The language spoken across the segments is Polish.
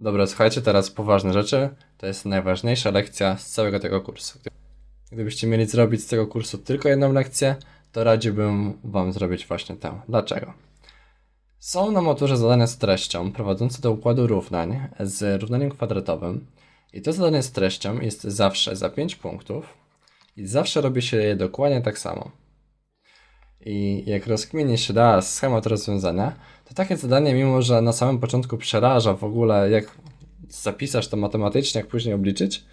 Dobra, słuchajcie, teraz poważne rzeczy. To jest najważniejsza lekcja z całego tego kursu. Gdybyście mieli zrobić z tego kursu tylko jedną lekcję, to radziłbym Wam zrobić właśnie tę. Dlaczego? Są na maturze zadania z treścią prowadzące do układu równań z równaniem kwadratowym. I to zadanie z treścią jest zawsze za 5 punktów i zawsze robi się je dokładnie tak samo. I jak rozkmieni się da schemat rozwiązania, to takie zadanie, mimo że na samym początku przeraża w ogóle, jak zapisać to matematycznie, jak później obliczyć,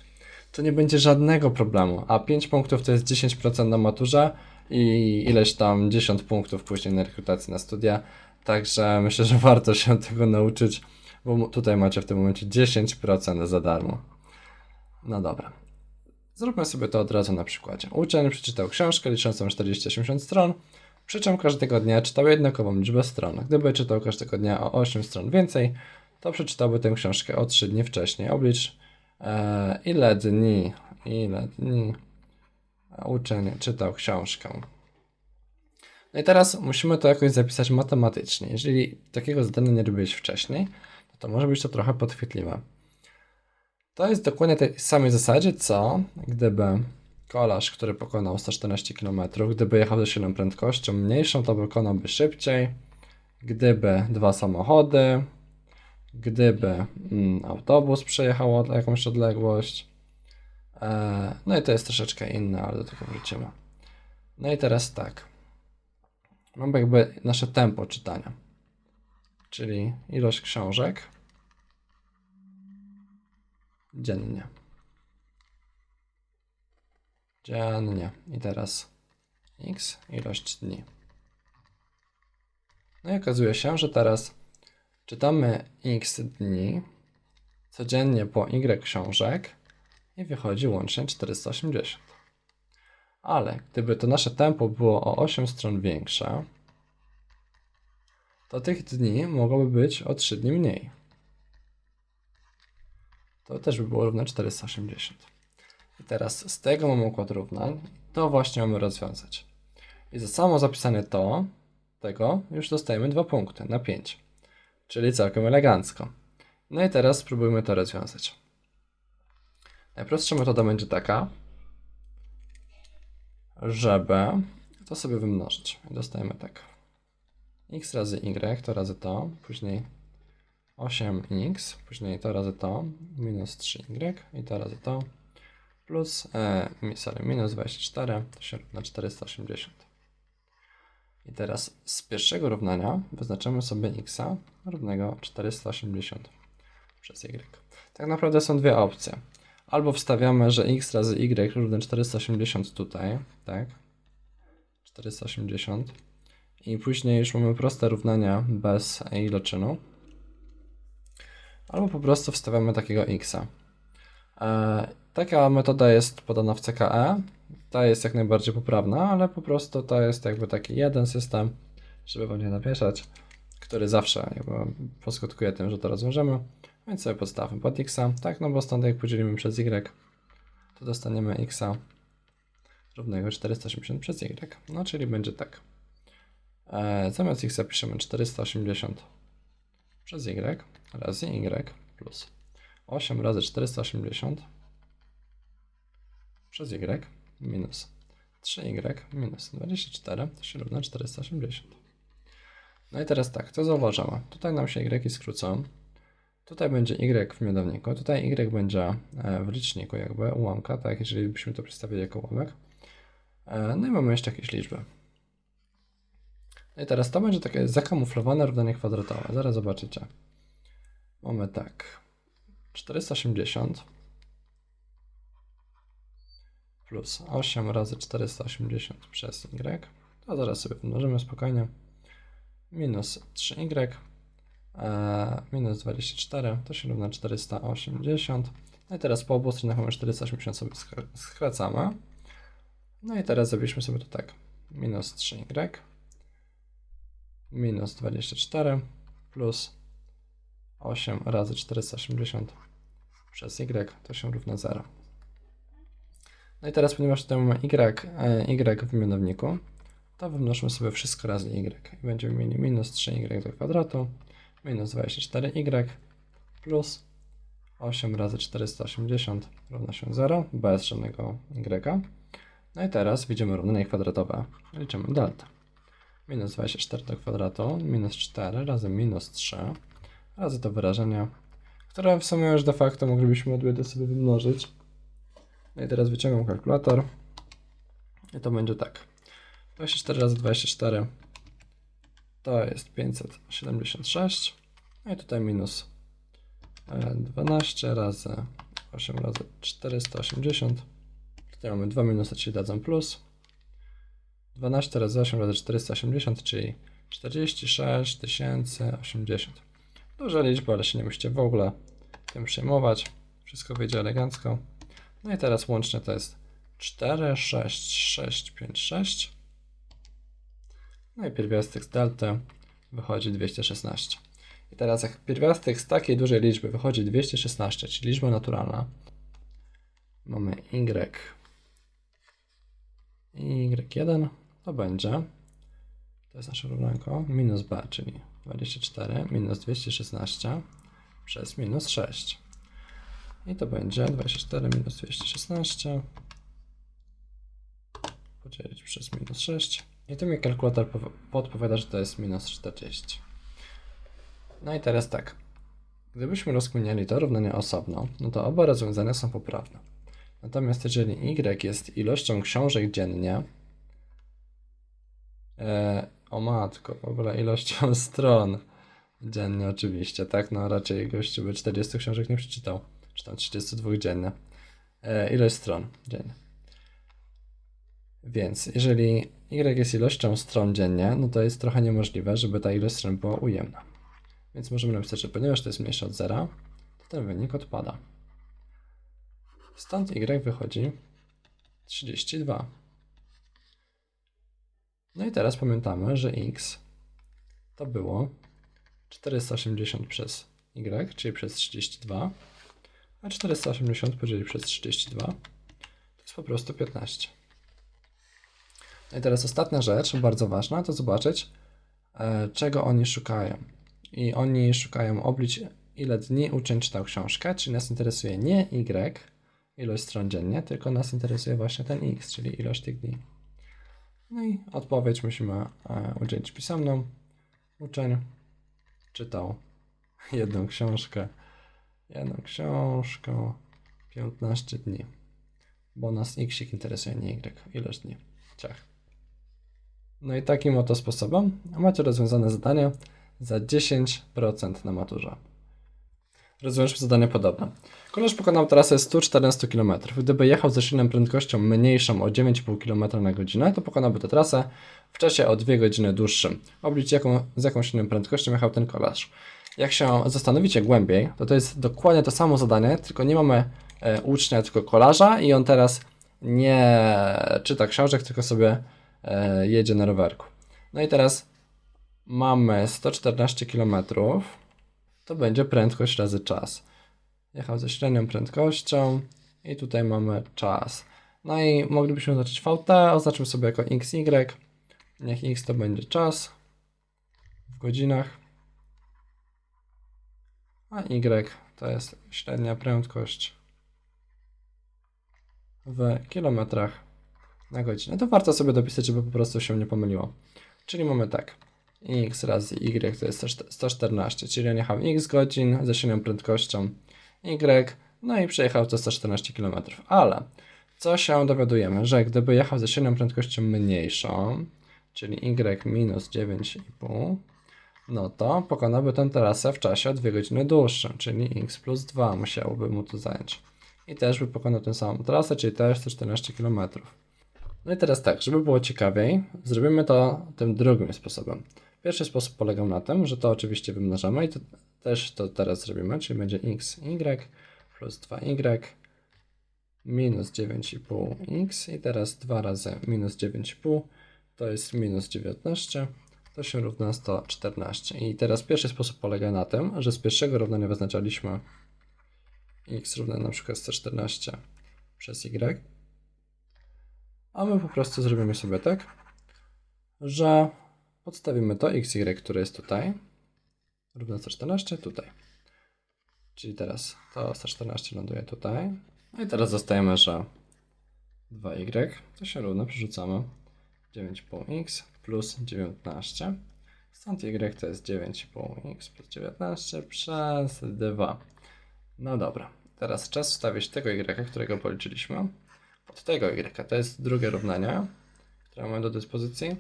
to nie będzie żadnego problemu. A 5 punktów to jest 10% na maturze i ileś tam 10 punktów później na rekrutacji na studia. Także myślę, że warto się tego nauczyć, bo tutaj macie w tym momencie 10% za darmo. No dobra. Zróbmy sobie to od razu na przykładzie. Uczeń przeczytał książkę liczącą 40-80 stron, przy czym każdego dnia czytał jednakową liczbę stron. Gdyby czytał każdego dnia o 8 stron więcej, to przeczytałby tę książkę o 3 dni wcześniej. Oblicz e, ile dni, ile dni uczeń czytał książkę. No i teraz musimy to jakoś zapisać matematycznie. Jeżeli takiego zadania nie robiłeś wcześniej, to może być to trochę podchwytliwe. To jest dokładnie tej samej zasadzie, co gdyby kolarz, który pokonał 114 km, gdyby jechał ze silną prędkością mniejszą, to wykonałby szybciej. Gdyby dwa samochody, gdyby mm, autobus przejechał jakąś odległość. E, no i to jest troszeczkę inne, ale do tego wrócimy. No i teraz tak. Mamy jakby nasze tempo czytania, czyli ilość książek dziennie. Dziennie. I teraz x ilość dni. No i okazuje się, że teraz czytamy x dni codziennie po y książek i wychodzi łącznie 480. Ale gdyby to nasze tempo było o 8 stron większe, to tych dni mogłoby być o 3 dni mniej. To też by było równe 480. Teraz z tego mamy układ równań. To właśnie mamy rozwiązać. I za samo zapisanie to, tego, już dostajemy 2 punkty na 5. Czyli całkiem elegancko. No i teraz spróbujmy to rozwiązać. Najprostsza metoda będzie taka, żeby to sobie wymnożyć. Dostajemy tak. x razy y to razy to, później 8x, później to razy to, minus 3y i to razy to, plus, e, sorry, minus 24, to się równa 480. I teraz z pierwszego równania wyznaczymy sobie x równego 480 przez y. Tak naprawdę są dwie opcje. Albo wstawiamy, że x razy y równe 480 tutaj, tak? 480. I później już mamy proste równania bez iloczynu. Albo po prostu wstawiamy takiego x. taka metoda jest podana w CKE. Ta jest jak najbardziej poprawna, ale po prostu to jest jakby taki jeden system, żeby wam nie napieszać, który zawsze jakby poskutkuje tym, że to rozwiążemy. Więc sobie podstawmy pod x, tak, no bo stąd jak podzielimy przez y, to dostaniemy x równego 480 przez y. No czyli będzie tak. E, zamiast x zapiszemy 480 przez y razy y plus 8 razy 480 przez y minus 3y minus 24 to się równa 480. No i teraz tak, co zauważamy? Tutaj nam się y skrócą. Tutaj będzie y w mianowniku, tutaj y będzie e, w liczniku jakby ułamka, tak, jeżeli byśmy to przedstawili jako ułamek. E, no i mamy jeszcze jakieś liczby. No i teraz to będzie takie zakamuflowane równanie kwadratowe. Zaraz zobaczycie. Mamy tak. 480 plus 8 razy 480 przez y. To zaraz sobie pomnożymy spokojnie. Minus 3y e, minus 24 to się równa 480. No i teraz po obu stronach mamy 480 sobie skracamy. No i teraz zrobiliśmy sobie to tak. Minus 3y minus 24 plus 8 razy 480 przez y to się równa 0. No i teraz, ponieważ tutaj mamy y, y w mianowniku, to wymnożmy sobie wszystko razy y. I będziemy mieli minus 3y do kwadratu, minus 24y plus 8 razy 480 równa się 0, bez żadnego y. No i teraz widzimy równanie kwadratowe. Liczymy delta. Minus 24 do kwadratu, minus 4 razy minus 3 razy to wyrażenie, które w sumie już de facto moglibyśmy odwiedzić sobie wymnożyć. No i teraz wyciągam kalkulator i to będzie tak. 24 razy 24 to jest 576. No i tutaj minus e, 12 razy 8 razy 480. Tutaj mamy 2 minusy, czyli dadzą plus. 12 razy 8 razy 480, czyli 46 080. Duża liczba, ale się nie musicie w ogóle tym przejmować. Wszystko wyjdzie elegancko. No i teraz łącznie to jest 4, 6, 6, 5, 6. No i pierwiastek z delty wychodzi 216. I teraz jak pierwiastek z takiej dużej liczby wychodzi 216, czyli liczba naturalna, mamy y, y1, to będzie, to jest nasze równanko, minus b, czyli 24 minus 216 przez minus 6. I to będzie 24 minus 216 podzielić przez minus 6. I tu mi kalkulator pow- podpowiada, że to jest minus 40. No i teraz tak. Gdybyśmy rozkminiali to równanie osobno, no to oba rozwiązania są poprawne. Natomiast jeżeli y jest ilością książek dziennie, e, o matko, w ogóle ilością stron dziennie oczywiście, tak? No raczej gościu by 40 książek nie przeczytał, czy tam 32 dziennie. E, ilość stron dziennie. Więc jeżeli y jest ilością stron dziennie, no to jest trochę niemożliwe, żeby ta ilość stron była ujemna. Więc możemy napisać, że ponieważ to jest mniejsze od zera, to ten wynik odpada. Stąd y wychodzi 32. No i teraz pamiętamy, że x to było 480 przez y, czyli przez 32, a 480 podzielić przez 32 to jest po prostu 15. No i teraz ostatnia rzecz, bardzo ważna, to zobaczyć, e, czego oni szukają. I oni szukają oblić, ile dni uczeń czytał książkę, czyli nas interesuje nie y, ilość stron dziennie, tylko nas interesuje właśnie ten x, czyli ilość tych dni. No i odpowiedź musimy e, udzielić pisemną. Uczeń czytał jedną książkę, jedną książkę, 15 dni. Bo nas x interesuje, nie y, ilość dni. Ciach. No i takim oto sposobem macie rozwiązane zadanie za 10% na maturze. Rozwiążmy zadanie podobne. Koleż pokonał trasę 114 km. Gdyby jechał ze silną prędkością mniejszą o 9,5 km na godzinę, to pokonałby tę trasę w czasie o 2 godziny dłuższym. Oblicz jaką, z jaką silną prędkością jechał ten kolarz. Jak się zastanowicie głębiej, to to jest dokładnie to samo zadanie, tylko nie mamy e, ucznia, tylko kolarza i on teraz nie czyta książek, tylko sobie e, jedzie na rowerku. No i teraz mamy 114 km, to będzie prędkość razy czas. Jechał ze średnią prędkością i tutaj mamy czas. No i moglibyśmy oznaczyć VT, oznaczymy sobie jako XY. Niech X to będzie czas w godzinach, a Y to jest średnia prędkość w kilometrach na godzinę. To warto sobie dopisać, żeby po prostu się nie pomyliło. Czyli mamy tak, x razy y to jest 114, czyli on jechał x godzin ze silną prędkością y, no i przejechał to 114 km. Ale co się dowiadujemy, że gdyby jechał ze silną prędkością mniejszą, czyli y minus 9,5, no to pokonałby tę trasę w czasie o 2 godziny dłuższym, czyli x plus 2 musiałoby mu to zająć. I też by pokonał tę samą trasę, czyli też 114 km. No i teraz tak, żeby było ciekawiej, zrobimy to tym drugim sposobem. Pierwszy sposób polegał na tym, że to oczywiście wymnażamy i to też to teraz zrobimy, czyli będzie x, y plus 2y minus 9,5x i teraz 2 razy minus 9,5 to jest minus 19, to się równa 114. I teraz pierwszy sposób polega na tym, że z pierwszego równania wyznaczaliśmy x równa na przykład 114 przez y, a my po prostu zrobimy sobie tak, że podstawimy to xy, które jest tutaj, równa 114 tutaj. Czyli teraz to 114 ląduje tutaj. No i teraz dostajemy, że 2y to się równa, przerzucamy 9,5x plus 19. Stąd y to jest 9,5x plus 19 przez 2. No dobra, teraz czas wstawić tego y, którego policzyliśmy, pod tego y. To jest drugie równanie, które mamy do dyspozycji.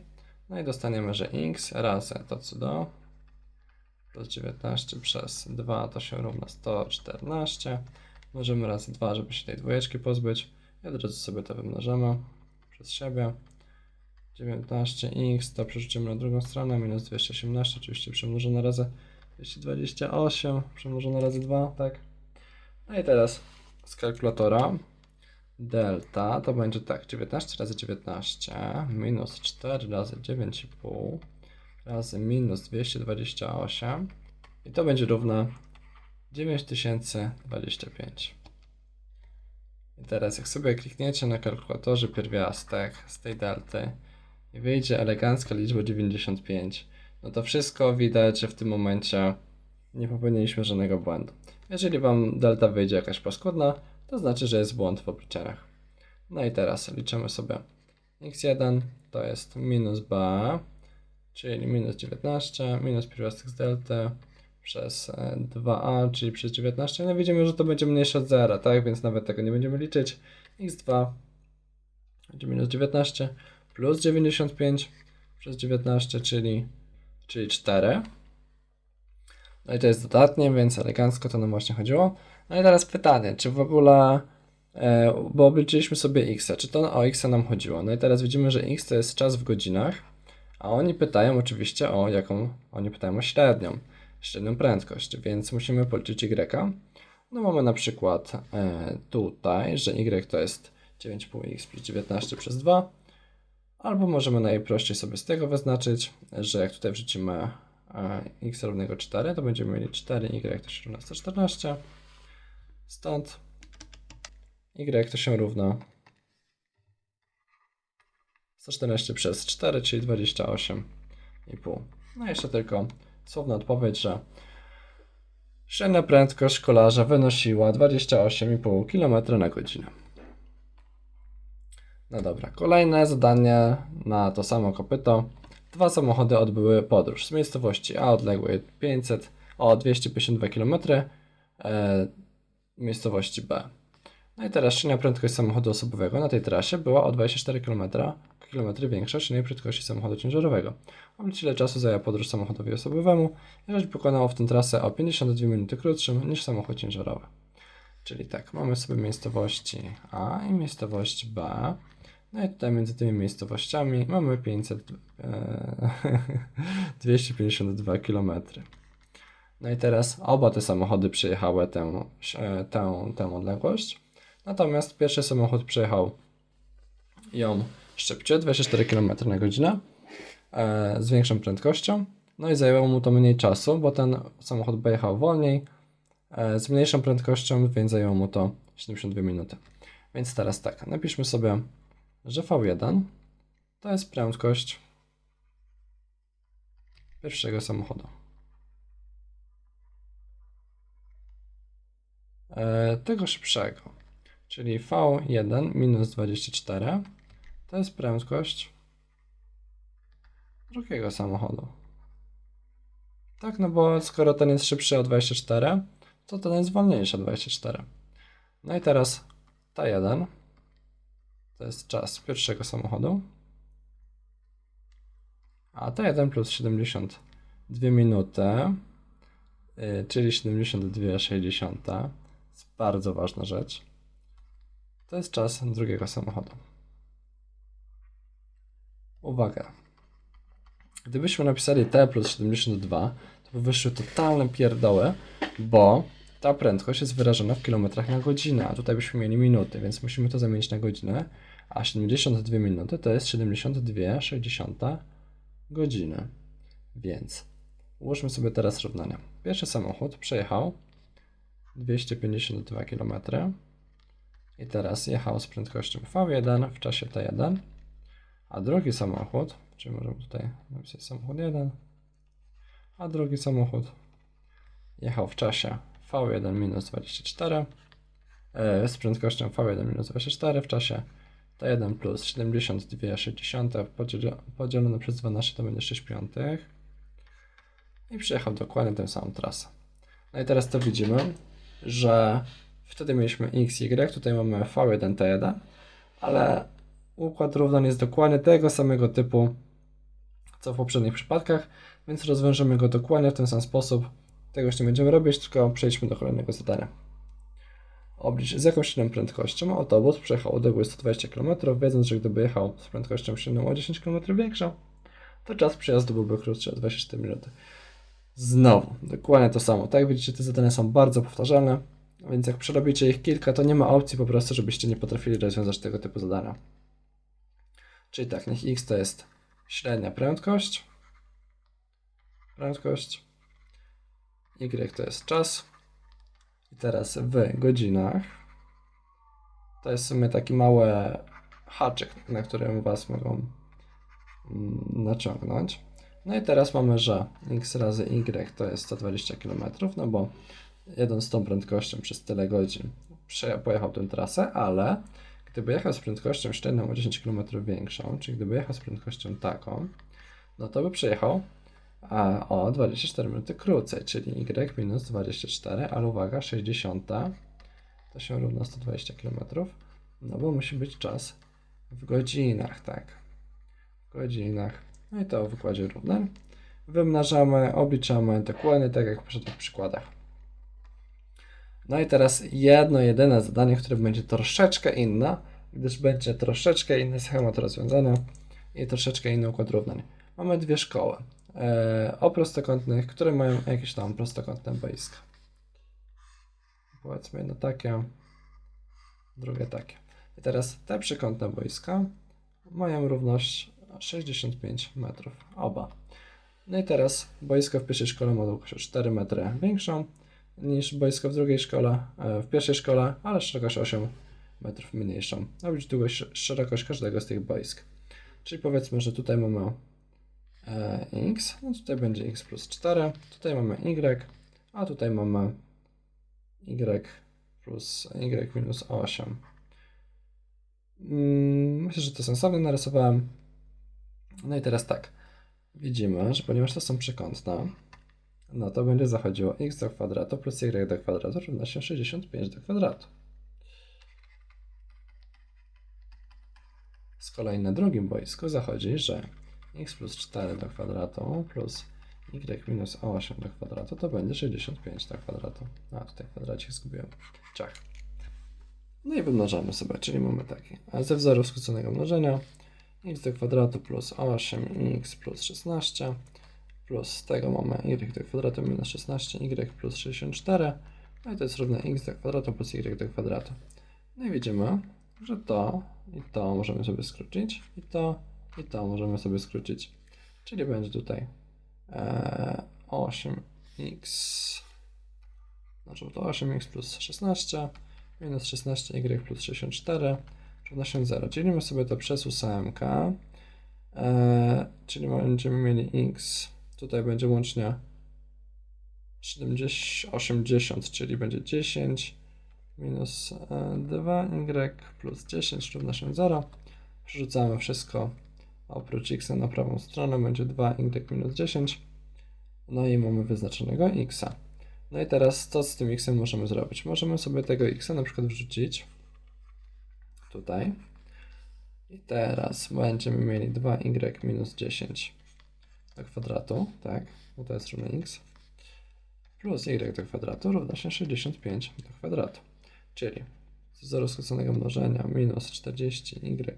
No i dostaniemy, że x razy to co do plus 19 przez 2 to się równa 114. Mnożymy razy 2, żeby się tej dwójeczki pozbyć. Od razu sobie to wymnożymy przez siebie. 19x to przerzucimy na drugą stronę, minus 218, oczywiście przemnożone razy 228, przemnożone razy 2, tak? No i teraz z kalkulatora delta to będzie tak, 19 razy 19 minus 4 razy 9,5 razy minus 228 i to będzie równa 9025. I teraz jak sobie klikniecie na kalkulatorze pierwiastek z tej delty wyjdzie elegancka liczba 95, no to wszystko widać, że w tym momencie nie popełniliśmy żadnego błędu. Jeżeli Wam delta wyjdzie jakaś paskudna, to znaczy, że jest błąd w obliczeniach. No i teraz liczymy sobie x1 to jest minus b, czyli minus 19, minus pierwiastek z delty przez 2a, czyli przez 19. No widzimy, że to będzie mniejsze od 0, tak? Więc nawet tego nie będziemy liczyć. x2 będzie minus 19 plus 95 przez 19, czyli, czyli 4. No i to jest dodatnie, więc elegancko to nam właśnie chodziło. No i teraz pytanie, czy w ogóle, e, bo obliczyliśmy sobie x, czy to o x nam chodziło? No i teraz widzimy, że x to jest czas w godzinach, a oni pytają oczywiście o jaką, oni pytają o średnią, średnią prędkość, więc musimy policzyć y. No mamy na przykład e, tutaj, że y to jest 9,5x plus 19 przez 2, albo możemy najprościej sobie z tego wyznaczyć, że jak tutaj wrzucimy x równego 4, to będziemy mieli 4y to się równa 114. Stąd y to się równa 114 przez 4, czyli 28,5. No jeszcze tylko słowna odpowiedź, że średnia prędkość kolarza wynosiła 28,5 km na godzinę. No dobra, kolejne zadanie na to samo kopyto. Dwa samochody odbyły podróż z miejscowości A odległej 500 o 252 km e, miejscowości B. No i teraz średnia prędkość samochodu osobowego na tej trasie była o 24 km, km większa średniej prędkości samochodu ciężarowego. Oblicz ile czasu zajęła podróż samochodowi osobowemu, jeżeli pokonało w tę trasę o 52 minuty krótszym niż samochód ciężarowy. Czyli tak, mamy sobie miejscowości A i miejscowość B. No i tutaj między tymi miejscowościami mamy 500, e, 252 km. No i teraz oba te samochody przejechały tę, e, tę, tę odległość. Natomiast pierwszy samochód przejechał ją szybciej, 24 km na godzinę, e, z większą prędkością. No i zajęło mu to mniej czasu, bo ten samochód pojechał wolniej, e, z mniejszą prędkością, więc zajęło mu to 72 minuty. Więc teraz tak, napiszmy sobie że V1 to jest prędkość pierwszego samochodu. E, tego szybszego, czyli V1 minus 24 to jest prędkość drugiego samochodu. Tak, no bo skoro ten jest szybszy o 24, to ten jest wolniejszy o 24. No i teraz ta 1 to jest czas pierwszego samochodu. A to 1 plus 72 minuty, yy, czyli 72,60. Jest bardzo ważna rzecz. To jest czas drugiego samochodu. Uwaga. Gdybyśmy napisali t plus 72, to by wyszły totalne pierdoły, bo ta prędkość jest wyrażona w kilometrach na godzinę, a tutaj byśmy mieli minuty, więc musimy to zamienić na godzinę, a 72 minuty to jest 72,60 godziny. Więc ułóżmy sobie teraz równania. Pierwszy samochód przejechał 252 km i teraz jechał z prędkością V1 w czasie T1, a drugi samochód, czyli możemy tutaj napisać samochód 1, a drugi samochód jechał w czasie v1 minus 24 e, z prędkością v1 minus 24 w czasie t1 plus 72,6 podzielone, podzielone przez 12 to będzie 6 piątych i przejechał dokładnie tę samą trasę. No i teraz to widzimy, że wtedy mieliśmy x, y, tutaj mamy v1, t1, ale układ równań jest dokładnie tego samego typu, co w poprzednich przypadkach, więc rozwiążemy go dokładnie w ten sam sposób. Tego już nie będziemy robić, tylko przejdźmy do kolejnego zadania. Oblicz z jaką średnią prędkością autobus przejechał odległość 120 km, wiedząc, że gdyby jechał z prędkością średnią o 10 km większą, to czas przejazdu byłby krótszy o 24 minuty. Znowu, dokładnie to samo. Tak jak widzicie, te zadania są bardzo powtarzalne, więc jak przerobicie ich kilka, to nie ma opcji po prostu, żebyście nie potrafili rozwiązać tego typu zadania. Czyli tak, niech x to jest średnia prędkość, prędkość, y to jest czas teraz w godzinach to jest w sumie taki mały haczyk, na którym Was mogą mm, naciągnąć. No i teraz mamy, że x razy y to jest 120 km, no bo jeden z tą prędkością przez tyle godzin pojechał tę trasę, ale gdyby jechał z prędkością średnią o 10 km większą, czyli gdyby jechał z prędkością taką, no to by przejechał a, o 24 minuty krócej, czyli y minus 24, ale uwaga, 60 to się równa 120 km, no bo musi być czas w godzinach, tak, w godzinach. No i to w wykładzie równań. Wymnażamy, obliczamy dokładnie tak jak w poprzednich przykładach. No i teraz jedno, jedyne zadanie, które będzie troszeczkę inne, gdyż będzie troszeczkę inny schemat rozwiązania i troszeczkę inny układ równań. Mamy dwie szkoły o prostokątnych, które mają jakieś tam prostokątne boiska. Powiedzmy jedno takie, drugie takie. I teraz te przekątne boiska mają równość 65 metrów, oba. No i teraz boisko w pierwszej szkole ma długość 4 metry większą niż boisko w drugiej szkole, e, w pierwszej szkole, ale szerokość 8 metrów mniejszą. A być długość, szerokość każdego z tych boisk. Czyli powiedzmy, że tutaj mamy e, x, no tutaj będzie x plus 4, tutaj mamy y, a tutaj mamy y plus y minus 8. Mm, myślę, że to sensownie narysowałem. No i teraz tak. Widzimy, że ponieważ to są przekątne, no to będzie zachodziło x do kwadratu plus y do kwadratu równa się 65 do kwadratu. Z kolei na drugim boisku zachodzi, że x plus 4 do kwadratu plus y minus 8 do kwadratu to będzie 65 do kwadratu. A tutaj kwadracik zgubiłem. Ciach. No i wymnażamy sobie, czyli mamy taki. A ze wzoru skróconego mnożenia x do kwadratu plus 8x plus 16 plus z tego mamy y do kwadratu minus 16, y plus 64 no i to jest równe x do kwadratu plus y do kwadratu. No i widzimy, że to i to możemy sobie skrócić i to i to możemy sobie skrócić. Czyli będzie tutaj e, 8x znaczy to 8x plus 16 minus 16y plus 64 równa się 0. Dzielimy sobie to przez ósemkę, e, czyli będziemy mieli x, tutaj będzie łącznie 70, 80, czyli będzie 10 minus 2y e, plus 10 równa się 0. Przerzucamy wszystko oprócz x na prawą stronę, będzie 2y minus 10. No i mamy wyznaczonego x. No i teraz co z tym x możemy zrobić? Możemy sobie tego x na przykład wrzucić tutaj. I teraz będziemy mieli 2y minus 10 do kwadratu, tak, bo to jest równe x, plus y do kwadratu równa się 65 do kwadratu. Czyli z wzoru skróconego mnożenia minus 40y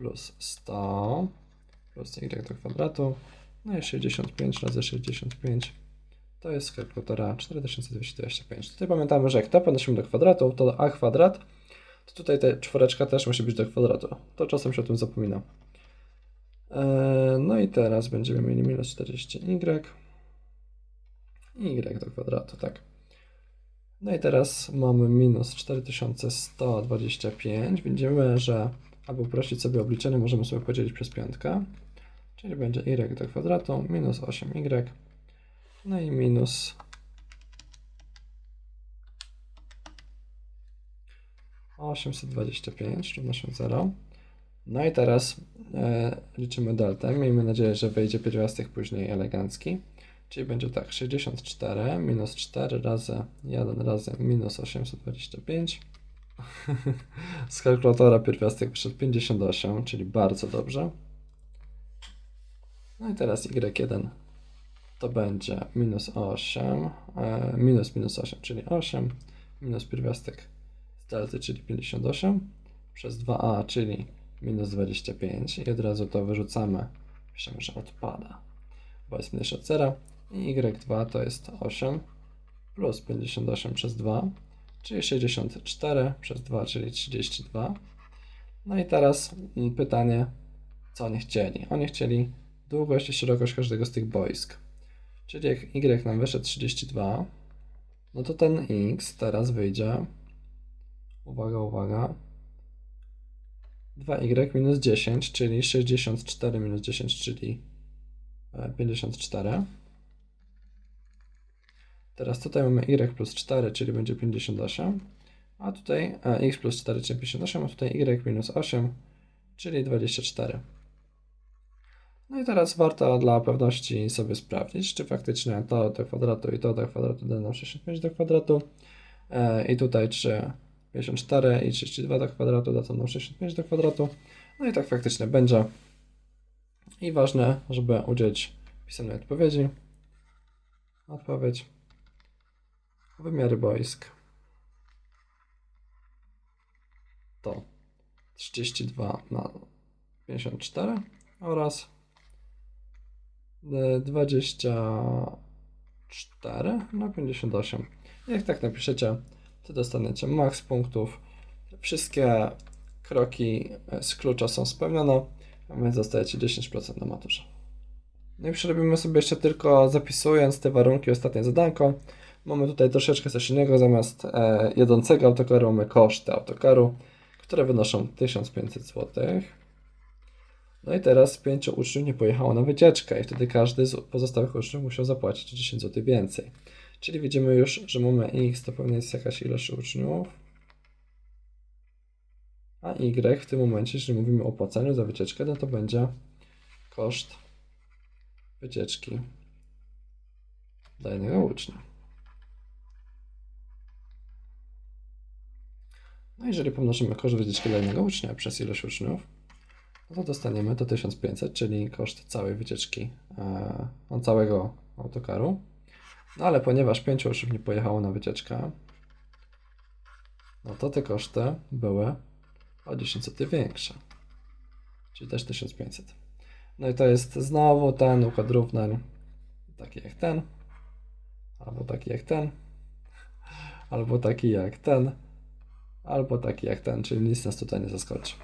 plus 100 plus y do kwadratu, no i 65 razy 65 to jest kalkulatora 4225. Tutaj pamiętamy, że jak to podnosimy do kwadratu, to a kwadrat to tutaj ta czworeczka też musi być do kwadratu. To czasem się o tym zapomina. E, no i teraz będziemy mieli minus 40y. y do kwadratu, tak. No i teraz mamy minus 4125. Widzimy, że aby uprościć sobie obliczenie, możemy sobie podzielić przez piątkę, czyli będzie y do kwadratu minus 8y, no i minus 825 równa się 0. No i teraz e, liczymy deltę. Miejmy nadzieję, że wyjdzie pierwiastek później elegancki. Czyli będzie tak, 64 minus 4 razy 1 razy minus 825 z kalkulatora pierwiastek wyszedł 58, czyli bardzo dobrze. No i teraz y1 to będzie minus 8, e, minus minus 8, czyli 8, minus pierwiastek z delty, czyli 58, przez 2a, czyli minus 25 i od razu to wyrzucamy, piszemy, że odpada, bo jest mniejsze od 0 i y2 to jest 8 plus 58 przez 2, czyli 64 przez 2, czyli 32. No i teraz mm, pytanie, co oni chcieli? Oni chcieli długość i szerokość każdego z tych boisk. Czyli jak y nam wyszedł 32, no to ten x teraz wyjdzie, uwaga, uwaga, 2y minus 10, czyli 64 minus 10, czyli e, 54. Teraz tutaj mamy y plus 4, czyli będzie 58, a tutaj a x plus 4, czyli 58, a tutaj y minus 8, czyli 24. No i teraz warto dla pewności sobie sprawdzić, czy faktycznie to do kwadratu i to do kwadratu da nam 65 do kwadratu. E, I tutaj czy 54 i 32 do kwadratu da nam 65 do kwadratu. No i tak faktycznie będzie. I ważne, żeby udzielić pisemnej odpowiedzi. Odpowiedź. Wymiary boisk. To 32 na 54 oraz 24 na 58. Jak tak napiszecie, to dostaniecie maks punktów. Wszystkie kroki z klucza są spełnione, więc dostajecie 10% na maturze. No i przerobimy sobie jeszcze tylko zapisując te warunki ostatnie zadanko. Mamy tutaj troszeczkę coś innego, zamiast e, autokaru mamy koszty autokaru, które wynoszą 1500 zł. No i teraz pięciu uczniów nie pojechało na wycieczkę i wtedy każdy z pozostałych uczniów musiał zapłacić 10 zł więcej. Czyli widzimy już, że mamy x to pewnie jest jakaś ilość uczniów, a y w tym momencie, jeżeli mówimy o opłacaniu za wycieczkę, no to będzie koszt wycieczki dla jednego ucznia. No jeżeli pomnożymy koszt wycieczki dla jednego ucznia przez ilość uczniów, no to dostaniemy to 1500, czyli koszt całej wycieczki, e, całego autokaru. No ale ponieważ 5 osób nie pojechało na wycieczkę, no to te koszty były o 10 zł większe, czyli też 1500. No i to jest znowu ten układ równań, taki jak ten, albo taki jak ten, albo taki jak ten, albo taki jak ten, czyli nic nas tutaj nie zaskoczy.